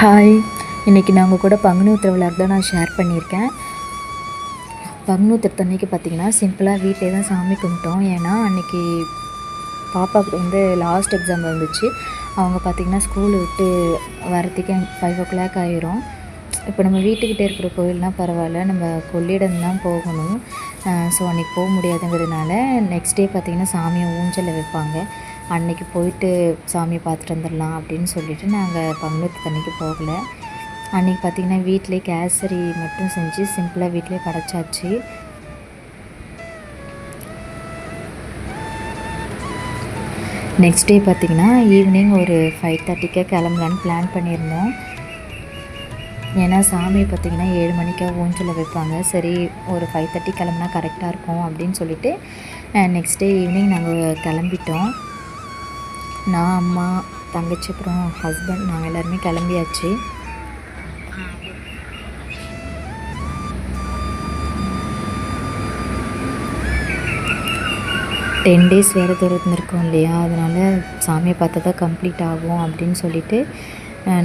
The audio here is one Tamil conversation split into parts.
ஹாய் இன்றைக்கி நான் உங்கள் கூட பங்குனி உத்திர தான் நான் ஷேர் பண்ணியிருக்கேன். பங்குனி உத்திரத்து பார்த்திங்கன்னா சிம்பிளாக வீட்டிலே தான் சாமி கும்பிட்டோம். ஏன்னா அன்றைக்கி பாப்பாவுக்கு வந்து லாஸ்ட் எக்ஸாம் இருந்துச்சு அவங்க பார்த்திங்கன்னா ஸ்கூல் விட்டு வரத்துக்கே ஃபைவ் ஓ கிளாக் ஆயிரும். இப்போ நம்ம வீட்டுக்கிட்டே இருக்கிற கோயில்னால் பரவாயில்ல. நம்ம கொள்ளிடம் தான் போகணும். ஸோ அன்றைக்கி போக முடியாதுங்கிறதுனால நெக்ஸ்ட் டே பார்த்திங்கன்னா சாமியை ஊஞ்சலில் வைப்பாங்க. அன்னைக்கு போயிட்டு சாமியை பார்த்துட்டு வந்துடலாம் அப்படின்னு சொல்லிட்டு நாங்கள் பங்குனூத்து அன்னைக்கு போகல. அன்றைக்கி பார்த்திங்கன்னா வீட்டிலே கேசரி மட்டும் செஞ்சு சிம்பிளாக வீட்டிலே படைச்சாச்சு. நெக்ஸ்ட் டே பார்த்திங்கன்னா ஈவினிங் ஒரு ஃபைவ் தேர்ட்டிக்கே கிளம்பலான்னு பிளான் பண்ணியிருந்தோம். ஏன்னா சாமி பார்த்திங்கன்னா ஏழு மணிக்காக ஊஞ்சலில் வைப்பாங்க. சரி ஒரு ஃபைவ் தேர்ட்டி கிளம்புனா கரெக்டாக இருக்கும் அப்படின்னு சொல்லிட்டு நெக்ஸ்ட் டே ஈவினிங் நாங்கள் கிளம்பிட்டோம். நான் அம்மா தங்கச்சி அப்புறம் ஹஸ்பண்ட் நாங்கள் எல்லாருமே கிளம்பியாச்சு. டென் டேஸ் வேறு திறந்துருக்கோம் இல்லையா? அதனால் சாமியை பார்த்தா தான் கம்ப்ளீட் ஆகும் அப்படின்னு சொல்லிவிட்டு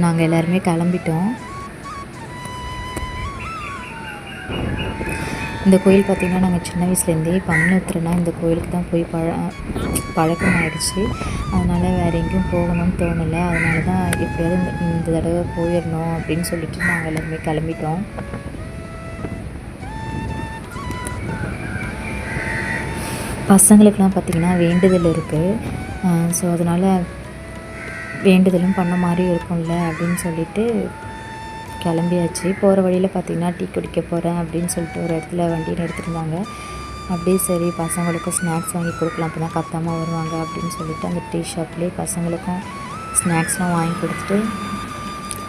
நாங்கள் எல்லாருமே கிளம்பிட்டோம். இந்த கோயில் பார்த்திங்கன்னா நாங்கள் சின்ன வயசுலேருந்தே பங்குனூத்துறனா இந்த கோயிலுக்கு தான் போய் பழ பழக்கம் ஆகிடுச்சு அதனால் வேறு எங்கேயும் போகணும்னு தோணலை. அதனால தான் எப்படியாவது இந்த இந்த தடவை போயிடணும் அப்படின்னு சொல்லிட்டு நாங்கள் எல்லாருமே கிளம்பிட்டோம். பசங்களுக்கெலாம் பார்த்திங்கன்னா வேண்டுதல் இருக்குது ஸோ அதனால் வேண்டுதலும் பண்ண மாதிரி இருக்கும்ல அப்படின்னு சொல்லிட்டு கிளம்பியாச்சு. போகிற வழியில் பார்த்திங்கன்னா டீ குடிக்க போகிறேன் அப்படின்னு சொல்லிட்டு ஒரு இடத்துல வண்டி நிறுத்திருந்தாங்க அப்படியே சரி பசங்களுக்கும் ஸ்நாக்ஸ் வாங்கி கொடுக்கலாம். அப்போ தான் கத்தாமல் வருவாங்க அப்படின்னு சொல்லிட்டு அந்த டீ ஷாப்லேயே பசங்களுக்கும் ஸ்நாக்ஸ்லாம் வாங்கி கொடுத்துட்டு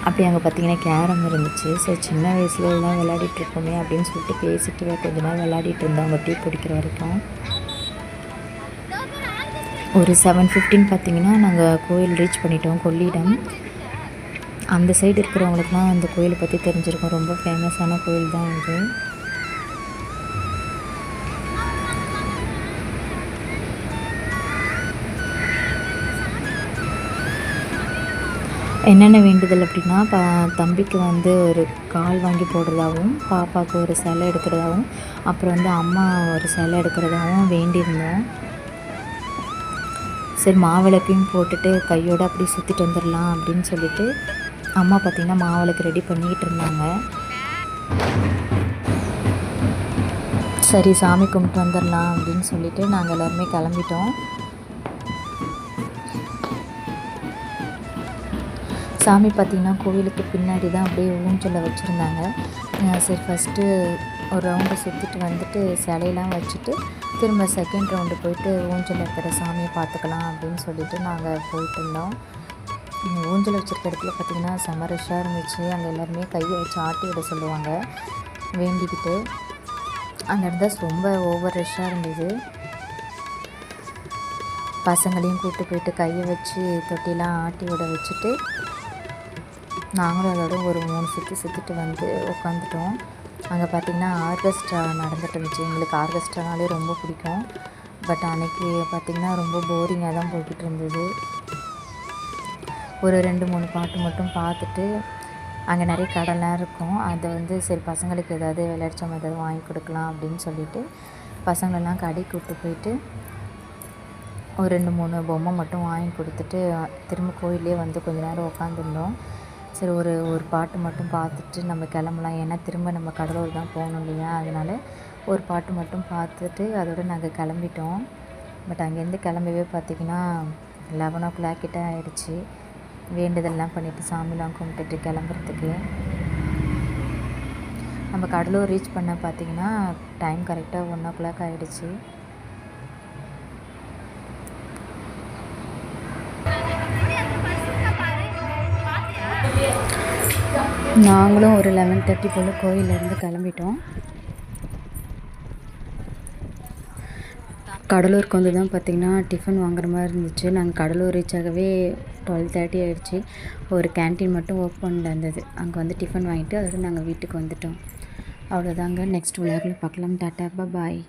அப்படி அங்கே பார்த்திங்கன்னா கேரம் இருந்துச்சு. சரி சின்ன வயசுல எல்லாம் விளையாடிட்டு இருக்கோமே அப்படின்னு சொல்லிட்டு பேசிட்டு கொஞ்ச நேரம் விளையாடிட்டு இருந்தோம். அவங்க டீ குடிக்கிற வரைக்கும். ஒரு செவன் ஃபிஃப்டின் பார்த்திங்கன்னா நாங்கள் கோயில் ரீச் பண்ணிட்டோம் கொள்ளிடம். அந்த சைடு இருக்கிறவங்களுக்குலாம் அந்த கோயிலை பற்றி தெரிஞ்சிருக்கும். ரொம்ப ஃபேமஸான கோயில் தான் அது. என்னென்ன வேண்டுதல் அப்படின்னா பா தம்பிக்கு வந்து ஒரு கால் வாங்கி போடுறதாகவும் பாப்பாவுக்கு ஒரு சிலை எடுக்கிறதாகவும் அப்புறம் வந்து அம்மா ஒரு சிலை எடுக்கிறதாகவும் வேண்டியிருந்தோம். சரி மாவிளக்கையும் போட்டுட்டு கையோடு அப்படி சுற்றிட்டு வந்துடலாம் அப்படின்னு சொல்லிட்டு அம்மா பார்த்திங்கன்னா மாவிளக்கு ரெடி பண்ணிக்கிட்டு இருந்தாங்க. சரி சாமி கும்பிட்டு வந்துடலாம் அப்படின்னு சொல்லிவிட்டு நாங்கள் எல்லாருமே கிளம்பிட்டோம். சாமி பார்த்திங்கன்னா கோவிலுக்கு பின்னாடி தான் அப்படியே ஊஞ்சலை வச்சுருந்தாங்க. சரி ஃபஸ்ட்டு ஒரு ரவுண்டு சுற்றிட்டு வந்துட்டு சிலையெல்லாம் வச்சுட்டு திரும்ப செகண்ட் ரவுண்டு போயிட்டு ஊஞ்சல் இருக்கிற சாமியை பார்த்துக்கலாம் அப்படின்னு சொல்லிட்டு நாங்கள் போயிட்டு இருந்தோம். ஊஞ்சல் வச்சுருக்க இடத்துல பார்த்திங்கன்னா செம ரஷ்ஷாக இருந்துச்சு. அங்கே எல்லாருமே கையை வச்சு ஆட்டி விட சொல்லுவாங்க. வேண்டிக்கிட்டு அந்த இடத்துல ரொம்ப ஓவர் ரஷ்ஷாக இருந்தது. பசங்களையும் கூப்பிட்டு போயிட்டு கையை வச்சு தொட்டிலாம் ஆட்டி விட வச்சுட்டு நாங்களும் அதோட ஒரு மூணு சுற்றி சுற்றிட்டு வந்து உட்காந்துட்டோம் அங்கே பார்த்திங்கன்னா ஆர்கெஸ்ட்ரா நடந்துட்டு இருந்துச்சு. எங்களுக்கு ஆர்கெஸ்ட்ரானாலே ரொம்ப பிடிக்கும். பட் அன்றைக்கி பார்த்திங்கன்னா ரொம்ப போரிங்காக தான் போய்கிட்டு இருந்தது. ஒரு ரெண்டு மூணு பாட்டு மட்டும் பார்த்துட்டு அங்கே நிறைய கடைலாம் இருக்கும். அதை வந்து சரி பசங்களுக்கு ஏதாவது விளையாட்சம் ஏதாவது வாங்கி கொடுக்கலாம் அப்படின்னு சொல்லிட்டு பசங்களெல்லாம் கடைக்கு கூப்பிட்டு போயிட்டு ஒரு ரெண்டு மூணு பொம்மை மட்டும் வாங்கி கொடுத்துட்டு திரும்ப கோயிலே வந்து கொஞ்ச நேரம் உட்காந்துருந்தோம் சரி ஒரு ஒரு பாட்டு மட்டும் பார்த்துட்டு நம்ம கிளம்பலாம். ஏன்னா திரும்ப நம்ம கடலூர் தான் போகணும் இல்லையா? அதனால் ஒரு பாட்டு மட்டும் பார்த்துட்டு அதோடு நாங்கள் கிளம்பிட்டோம். பட் அங்கேருந்து கிளம்பவே பார்த்திங்கன்னா லெவன் ஓ கிளாக் கிட்ட ஆகிடுச்சி வேண்டுதல்லாம் பண்ணிவிட்டு சாமிலாம் கும்பிட்டுட்டு கிளம்புறதுக்கு. நம்ம கடலூர் ரீச் பண்ண பார்த்திங்கன்னா டைம் கரெக்டாக ஒன் ஓ கிளாக் ஆகிடுச்சு நாங்களும் ஒரு லெவன் தேர்ட்டி போல் கோயிலேருந்து கிளம்பிட்டோம். கடலூருக்கு வந்து தான் பார்த்திங்கன்னா டிஃபன் வாங்குற மாதிரி இருந்துச்சு. நாங்கள் கடலூர் ரீச் ஆகவே டுவெல் தேர்ட்டி ஆகிடுச்சு ஒரு கேன்டீன் மட்டும் ஓப்பனில் இருந்தது. அங்கே வந்து டிஃபன் வாங்கிட்டு அதோட நாங்கள் வீட்டுக்கு வந்துட்டோம். அவ்வளோதாங்க நெக்ஸ்ட் விளையாட்டில் பார்க்கலாம். டாட்டா பாய்